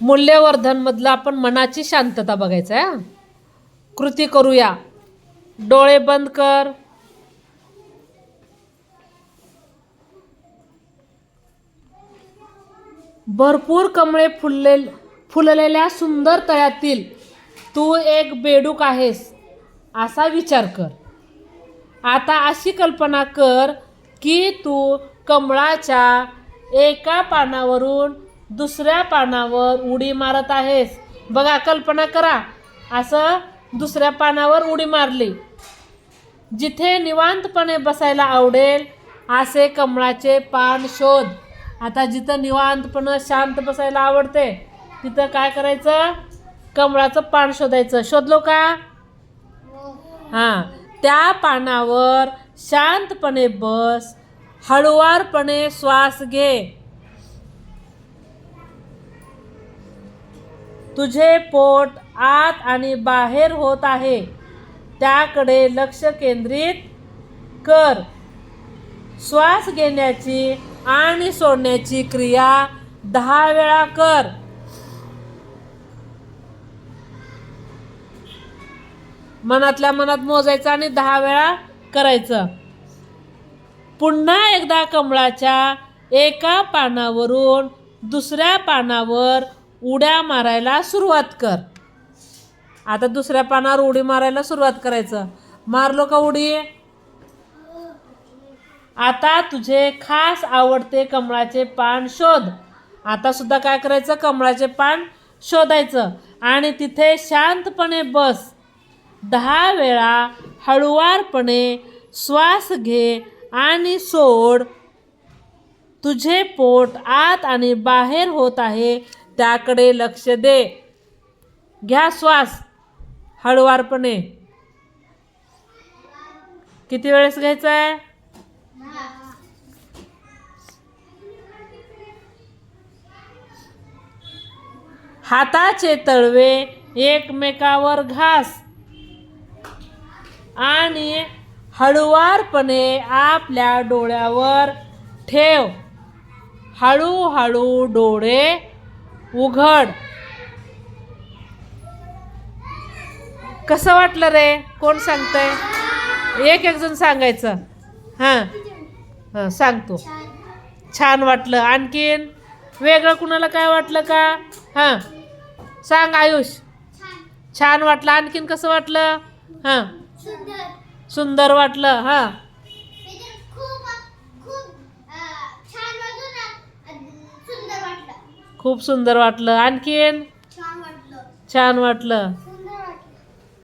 मूल्यवर्धनमधलं आपण मनाची शांतता बघायचं आहे कृती करूया. डोळे बंद कर. भरपूर कमळे फुलले फुललेल्या सुंदर तळ्यातील तू एक बेडूक आहेस असा विचार कर. आता अशी कल्पना कर की तू कमळाच्या एका पानावरून दुसऱ्या पानावर उडी मारत आहेस. बघा कल्पना करा. असं दुसऱ्या पानावर उडी मारली. जिथे निवांतपणे बसायला आवडेल असे कमळाचे पान शोध. आता जिथं निवांतपणे शांत बसायला आवडते तिथं काय करायचं? कमळाचं पान शोधायचं. शोधलो का? हां. त्या पानावर शांतपणे बस हळुवारपणे श्वास घे. तुझे पोट आत आणि बाहेर होत आहे. त्याकडे लक्ष केंद्रित कर. श्वास घेण्याची आणि सोडण्याची क्रिया दहा वेळा कर. मनातल्या मनात मोजायचं आणि दहा वेळा करायचं. पुन्हा एकदा कमळाच्या एका पानावरून दुसऱ्या पानावर उड्या मारायला सुरुवात कर. आता दुसऱ्या पानावर उडी मारायला सुरुवात करायचं. मारलो का उडी? आता तुझे खास आवडते कमळाचे पान शोध. आता सुद्धा काय करायचं? कमळाचे पान शोधायचं. आणि तिथे शांतपणे बस. दहा वेळा हळुवारपणे श्वास घे आणि सोड. तुझे पोट आत आणि बाहेर होत आहे. त्याकडे लक्ष दे. घ्या श्वास. हळुवारपणे. किती वेळेस घ्यायचा आहे हाताचे तळवे एकमेकावर घास. आणि हळुवारपणे आपल्या डोळ्यावर ठेव. हळूहळू डोळे उघड. कसं वाटलं रे? कोण सांगतंय? एक एक जण सांगायचं. हां. हां सांगतो छान वाटलं. आणखीन? वेगळं कुणाला काय वाटलं का? हां. सांग आयुष. छान वाटलं. आणखीन कसं वाटलं? हां. सुंदर. सुंदर वाटलं. हां त्याच्यात खूप खूप अं, छान वाटलं ना अं, सुंदर वाटलं खूप सुंदर वाटलं. आणखीन? छान वाटलं. छान वाटलं.